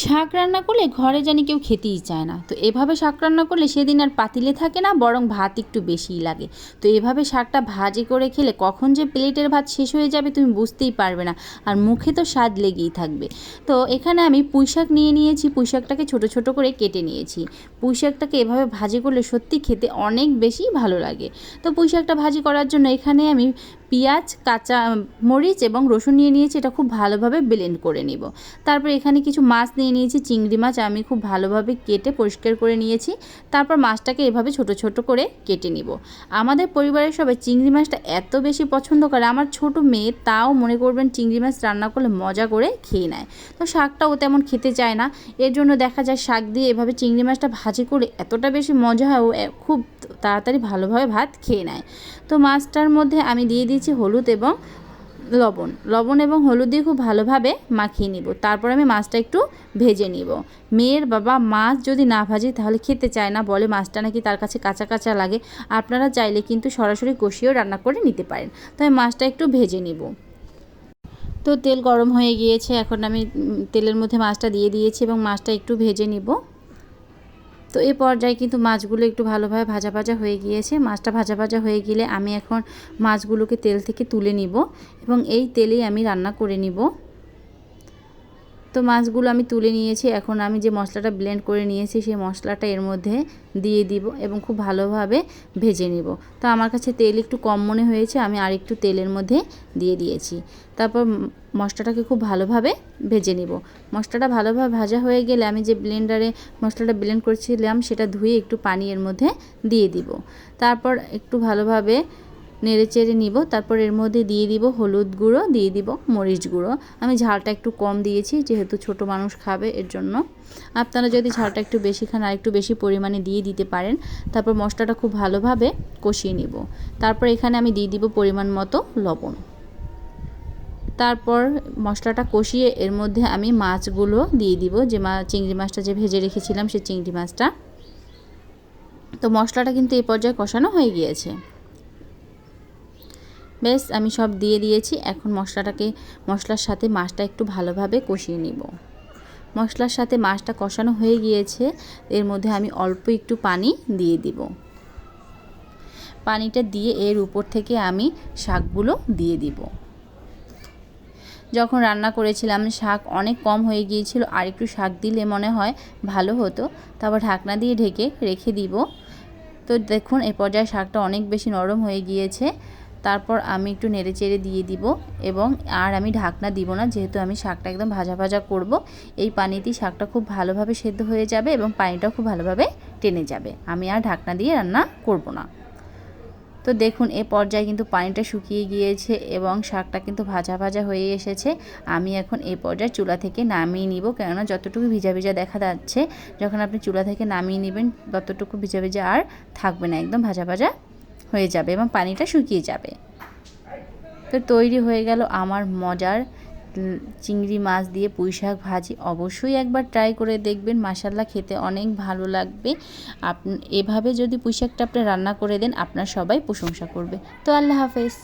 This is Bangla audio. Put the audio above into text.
শাক রান্না করলে ঘরে জানি কেউ খেতেই চায় না। তো এভাবে শাক রান্না করলে সেদিন আর পাতিলে থাকে না, বরং ভাত একটু বেশিই লাগে। তো এভাবে শাকটা ভাজি করে খেলে কখন যে প্লেটের ভাত শেষ হয়ে যাবে তুমি বুঝতেই পারবে না, আর মুখে তো স্বাদ লেগেই থাকবে। তো এখানে আমি পুঁই শাক নিয়ে নিয়েছি, পুঁই শাকটাকে ছোটো ছোটো করে কেটে নিয়েছি। পুঁই শাকটাকে এভাবে ভাজি করলে সত্যি খেতে অনেক বেশি ভালো লাগে। তো পুঁই শাকটা ভাজি করার জন্য এখানে আমি পেঁয়াজ, কাঁচা মরিচ এবং রসুন নিয়ে নিয়েছি, এটা খুব ভালোভাবে ব্লেন্ড করে নিব। তারপর এখানে কিছু মাছ নিয়ে নিয়েছি, চিংড়ি মাছ আমি খুব ভালোভাবে কেটে পরিষ্কার করে নিয়েছি। তারপর মাছটাকে এভাবে ছোট ছোট করে কেটে নিব। আমাদের পরিবারের সবাই চিংড়ি মাছটা এত বেশি পছন্দ করে, আমার ছোট মেয়ে তাও মনে করবেন চিংড়ি মাছ রান্না করলে মজা করে খেয়ে নেয়। তো শাকটাও তেমন খেতে চায় না, এর জন্য দেখা যায় শাক দিয়ে এভাবে চিংড়ি মাছটা ভাজি করে এতটা বেশি মজা হয়, ও খুব তাড়াতাড়ি ভালোভাবে ভাত খেয়ে নেয়। তো মাছটার মধ্যে আমি দিয়ে দিয়েছি হলুদ এবং লবণ। লবণ এবং হলুদ দিয়ে খুব ভালোভাবে মাখিয়ে নিব। তারপর আমি মাছটা একটু ভেজে নিব। মেয়ের বাবা মাছ যদি না ভাজি তাহলে খেতে চায় না, বলে মাছটা নাকি তার কাছে কাঁচা কাঁচা লাগে। আপনারা চাইলে কিন্তু সরাসরি কষিয়েও রান্না করে নিতে পারেন। তো আমি মাছটা একটু ভেজে নিব। তো তেল গরম হয়ে গিয়েছে। এখন আমি তেলের মধ্যে মাছটা দিয়ে দিয়েছি এবং মাছটা একটু ভেজে নিব। তো এই পর্যায়ে কিন্তু মাছগুলো একটু ভালোভাবে ভাজা ভাজা হয়ে গিয়েছে। মাছটা ভাজা ভাজা হয়ে গেলে আমি এখন মাছগুলোকে তেল থেকে তুলে নিব এবং এই তেলেই আমি রান্না করে নিব। তো মাছগুলো আমি তুলে নিয়েছি। এখন আমি যে মশলাটা ব্লেন্ড করে নিয়েছি, সেই মশলাটা এর মধ্যে দিয়ে দিব এবং খুব ভালোভাবে ভেজে নিব। তো আমার কাছে তেল একটু কম মনে হয়েছে, আমি আরেকটু তেলের মধ্যে দিয়ে দিয়েছি। তারপর মশলাটাকে খুব ভালোভাবে ভেজে নিব। মশলাটা ভালোভাবে ভাজা হয়ে গেলে আমি যে ব্লেন্ডারে মশলাটা ব্লেন্ড করেছিলাম, সেটা ধুয়ে একটু পানি এর মধ্যে দিয়ে দিব। তারপর একটু ভালোভাবে নেড়ে চেড়ে নিব, তারপর এর মধ্যে দিয়ে দিব হলুদ গুঁড়ো, দিয়ে দিব মরিচ গুঁড়ো। আমি ঝালটা একটু কম দিয়েছি, যেহেতু ছোট মানুষ খাবে এর জন্য আপনারা যদি ঝালটা একটু বেশি খান আর একটু বেশি পরিমাণে দিয়ে দিতে পারেন, তারপর মশলাটা খুব ভালোভাবে কষিয়ে নিব। তারপর এখানে আমি দিয়ে দিব পরিমাণ মতো লবণ। তারপর মশলাটা কষিয়ে এর মধ্যে আমি মাছগুলো দিয়ে দিব, যে মা, চিংড়ি মাছটা যে ভেজে রেখেছিলাম সেই চিংড়ি মাছটা। তো মশলাটা কিন্তু এই পর্যায়ে কষানো হয়ে গিয়েছে। বেশ আমি সব দিয়ে দিয়েছি। এখন মশলাটাকে, মশলার সাথে মাছটা একটু ভালোভাবে কষিয়ে নিব। মশলার সাথে মাছটা কষানো হয়ে গিয়েছে। এর মধ্যে আমি অল্প একটু পানি দিয়ে দিব। পানিটা দিয়ে এর উপর থেকে আমি শাকগুলো দিয়ে দিব। যখন রান্না করেছিলাম, শাক অনেক কম হয়ে গিয়েছিল। আর একটু শাক দিলে মনে হয় ভালো হতো। তারপর ঢাকনা দিয়ে ঢেকে রেখে দিব। তো দেখুন এই পর্যায়ে শাকটা অনেক বেশি নরম হয়ে গিয়েছে। তারপর আমি একটু নেড়ে চেড়ে দিয়ে দিব এবং আর আমি ঢাকনা দিব না, যেহেতু আমি শাকটা একদম ভাজা ভাজা করব। এই পানিতেই শাকটা খুব ভালোভাবে সেদ্ধ হয়ে যাবে এবং পানিটাও খুব ভালোভাবে টেনে যাবে। আমি আর ঢাকনা দিয়ে রান্না করব না। তো দেখুন, এ পর্যায়ে কিন্তু পানিটা শুকিয়ে গিয়েছে এবং শাকটা কিন্তু ভাজা ভাজা হয়ে এসেছে। আমি এখন এই পর্যায়ে চুলা থেকে নামিয়ে নিব, কেননা যতটুকু ভিজা ভিজা দেখা যাচ্ছে, যখন আপনি চুলা থেকে নামিয়ে নেবেন, ততটুকু ভিজা ভিজা আর থাকবে না, একদম ভাজা ভাজা হয়ে যাবে এবং পানিটা শুকিয়ে যাবে। তো তৈরি হয়ে গেল আমার মজার চিংড়ি মাছ দিয়ে পুঁই শাক ভাজি। অবশ্যই একবার ট্রাই করে দেখবেন মাসাল্লা খেতে অনেক ভালো লাগবে। আপ এভাবে যদি পুঁই শাকটা আপনি রান্না করে দেন, আপনার সবাই প্রশংসা করবে। তো আল্লাহ হাফেজ।